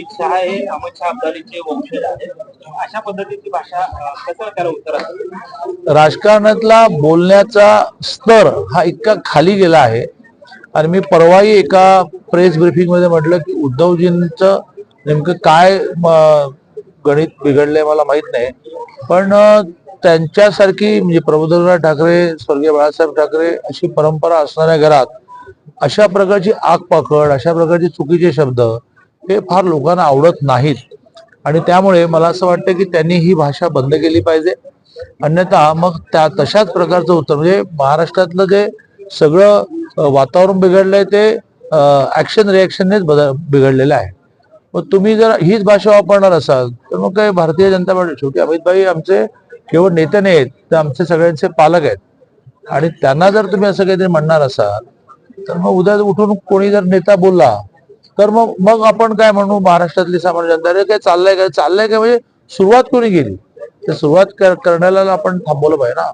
अमित शहा हे अमित शहा अब्दालीचे वंशज आहेत अशा पद्धतीची भाषा कसं त्याला उत्तर राजकारणातला बोलण्याचा स्तर हा इतका खाली गेला आहे. आणि मी परवाही एका प्रेस ब्रिफिंगमध्ये म्हटलं की उद्धवजींचं नेमकं काय गणित बिघडलंय मला माहीत नाही. पण त्यांच्यासारखी म्हणजे प्रबोधनराव ठाकरे स्वर्गीय बाळासाहेब ठाकरे अशी परंपरा असणाऱ्या घरात अशा प्रकारची आग पाकड अशा प्रकारचे चुकीचे शब्द हे फार लोकांना आवडत नाहीत. आणि त्यामुळे मला असं वाटतं की त्यांनी ही भाषा बंद केली पाहिजे. अन्यथा मग त्या तशाच प्रकारचं उत्तर म्हणजे महाराष्ट्रातलं जे सगळं वातावरण बिघडलंय ते ऍक्शन रिॲक्शननेच बदल बिघडलेलं आहे. मग तुम्ही जर हीच भाषा वापरणार असाल तर मग काय भारतीय जनता पार्टी शेवटी अमितभाई आमचे केवळ नेते आहेत ते आमचे सगळ्यांचे पालक आहेत. आणि त्यांना जर तुम्ही असं काहीतरी म्हणणार असाल तर मग उद्या उठून कोणी जर नेता बोलला तर मग मग आपण काय म्हणू? महाराष्ट्रातली सामान्य जनता अरे काय चाललंय काय चाललंय काय म्हणजे सुरुवात कोणी केली? तर सुरुवात कर- करण्याला आपण थांबवलं पाहिजे ना.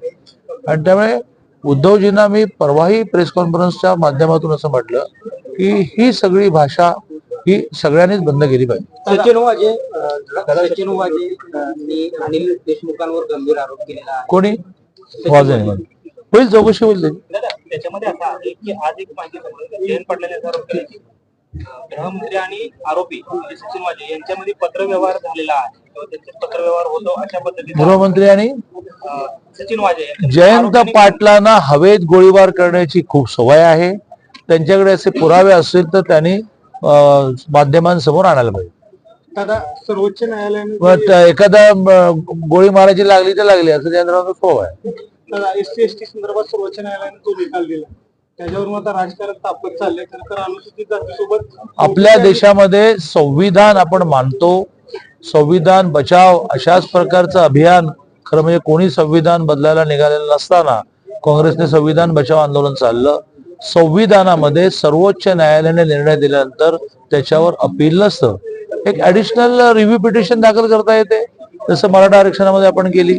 आणि त्यामुळे उद्धवजींना मी परवाही प्रेस कॉन्फरन्सच्या माध्यमातून असं म्हटलं की ही सगळी भाषा ही सगळ्यांनीच बंद केली पाहिजे. सचिन वाजे सचिन वाजे अनिल देशमुखांवर गंभीर आरोप केलेला कोणी? वाजे. होईल चौकशी होईल. दादा, त्याच्यामध्ये असं आहे की आज एक माहिती गृहमंत्री आणि आरोपी सचिन वाजे यांच्यामध्ये पत्रव्यवहार झालेला आहे. किंवा त्यांचे पत्रव्यवहार होतो अशा पद्धतीने गृहमंत्री आणि सचिन वाजे जयंत पाटलांना हवेत गोळीबार करण्याची खूप सवय आहे. त्यांच्याकडे असे पुरावे असतील तर त्यांनी माध्यमांसमोर आणायला पाहिजे. दादा सर्वोच्च न्यायालयाने एखादा गोळी मारायची लागली तर लागली असं जयंतराव स्वभाव आहे. एस टी संदर्भात सर्वोच्च न्यायालयाने तो निकाल दिला. त्याच्यावर आता राजकारण तापत चाललंय. खरं तर अनुसूचित जातीसोबत आपल्या देशामध्ये संविधान आपण मानतो. संविधान बचाव अशाच प्रकारचं अभियान खरं म्हणजे कोणी संविधान बदलायला निघालेलं नसताना काँग्रेसने संविधान बचाव आंदोलन चाललं. संविधानामध्ये सर्वोच्च न्यायालयाने निर्णय दिल्यानंतर त्याच्यावर अपील नसतं. एक ऍडिशनल रिव्ह्यू पिटिशन दाखल करता येते. जसं मराठा आरक्षणामध्ये आपण केली.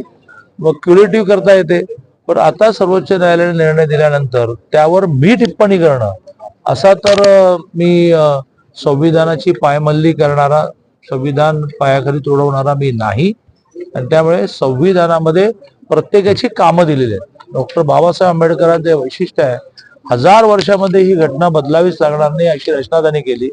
मग क्युरेटिव्ह करता येते. पण आता सर्वोच्च न्यायालयाने निर्णय दिल्यानंतर त्यावर मी टिप्पणी करणं असा तर मी संविधानाची पायमल्ली करणारा संविधान पायाखाली तोडवणारा मी नाही. आणि त्यामुळे संविधानामध्ये प्रत्येकाची कामं दिलेली आहेत. डॉक्टर बाबासाहेब आंबेडकरांचे वैशिष्ट्य आहे हजार वर्षामध्ये ही घटना बदलावीच लागणार नाही अशी रचना त्यांनी केली.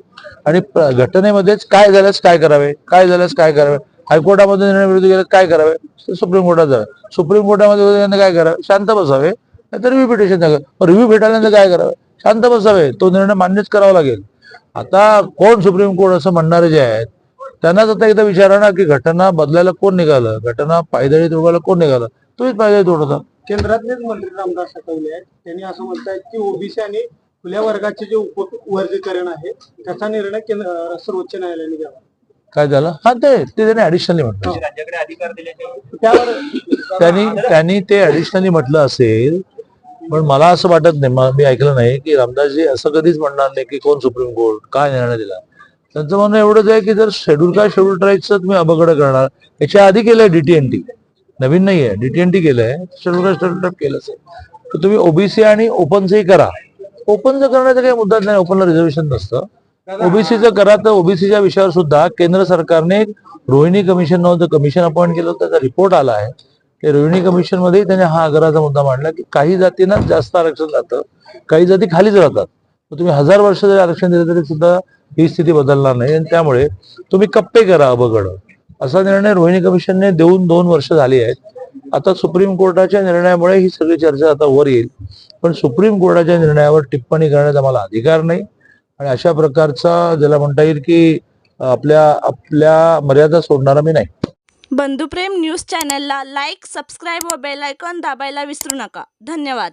आणि घटनेमध्येच काय झाल्यास काय करावे काय झाल्यास काय करावे हायकोर्टामध्ये निर्णय विरोधी काय करावे? तर सुप्रीम कोर्टात जावे. सुप्रीम कोर्टामध्ये गेल्यानंतर काय करावे? शांत बसावे. नाहीतर रिव्ह्यू पिटिशन द्यावं रिव्ह्यू भेटायल्यानंतर काय करावे? शांत बसावे. तो निर्णय मान्यच करावा लागेल. आता कोण सुप्रीम कोर्ट असं म्हणणारे जे आहेत त्यांनाच आता एकदा विचारा ना की घटना बदलायला कोण निघालं? घटना पायदळी तोडायला कोण निघालं? तुम्हीच पायदळी तोडत. होता केंद्रातलेच मंत्री रामदास आठवले आहेत. त्यांनी असं म्हणतात की ओबीसी आणि खुल्या वर्गाचे जे उप वर्गीकरण आहे त्याचा निर्णय केंद्र सर्वोच्च न्यायालयाने घ्यावा. काय झालं? हा ते त्याने ऍडिशनली म्हटलं. त्यावर त्यांनी त्यांनी ते ऍडिशनली म्हटलं असेल पण मला असं वाटत नाही म- ऐकलं नाही की रामदासजी असं कधीच म्हणणार नाही की कोण सुप्रीम कोर्ट काय निर्णय दिला. त्यांचं म्हणणं एवढंच आहे की जर शेड्यूल काय शेड्यूल ट्राईबचं तुम्ही अबगड करणार याच्या आधी केलंय डीटीएनटी नवीन नाहीये डीटीएनटी केलंय शेड्यूल काय शेड्यूल ट्राईब केलं असेल. तर तुम्ही ओबीसी आणि ओपनचंही करा. ओपनचं करण्याचा काही मुद्दाच नाही ओपनला रिझर्वेशन नसतं. ओबीसीचं करा तर ओबीसीच्या विषयावर सुद्धा केंद्र सरकारने रोहिणी कमिशन नावाचं कमिशन अपॉइंट केलं त्याचा रिपोर्ट आला आहे. ते रोहिणी कमिशनमध्ये त्यांनी हा आग्रहाचा मुद्दा मांडला की काही जातींना जास्त आरक्षण जातं काही जाती खालीच राहतात. तुम्ही हजार वर्ष जरी आरक्षण दिलं तरी सुद्धा ही स्थिती बदलणार नाही. आणि त्यामुळे तुम्ही कप्पे करा अबगड असा निर्णय रोहिणी कमिशनने देऊन दोन वर्ष झाली आहेत. आता सुप्रीम कोर्टाच्या निर्णयामुळे ही सगळी चर्चा आता वर येईल. पण सुप्रीम कोर्टाच्या निर्णयावर टिप्पणी करण्याचा मला अधिकार नाही. आणि अशा प्रकारचा ज्याला म्हणता येईल की आपल्या आपल्या मर्यादा सोडणारा मी नाही. बंधुप्रेम न्यूज चॅनलला लाईक सबस्क्राईब व बेल आयकॉन दाबायला विसरू नका. धन्यवाद.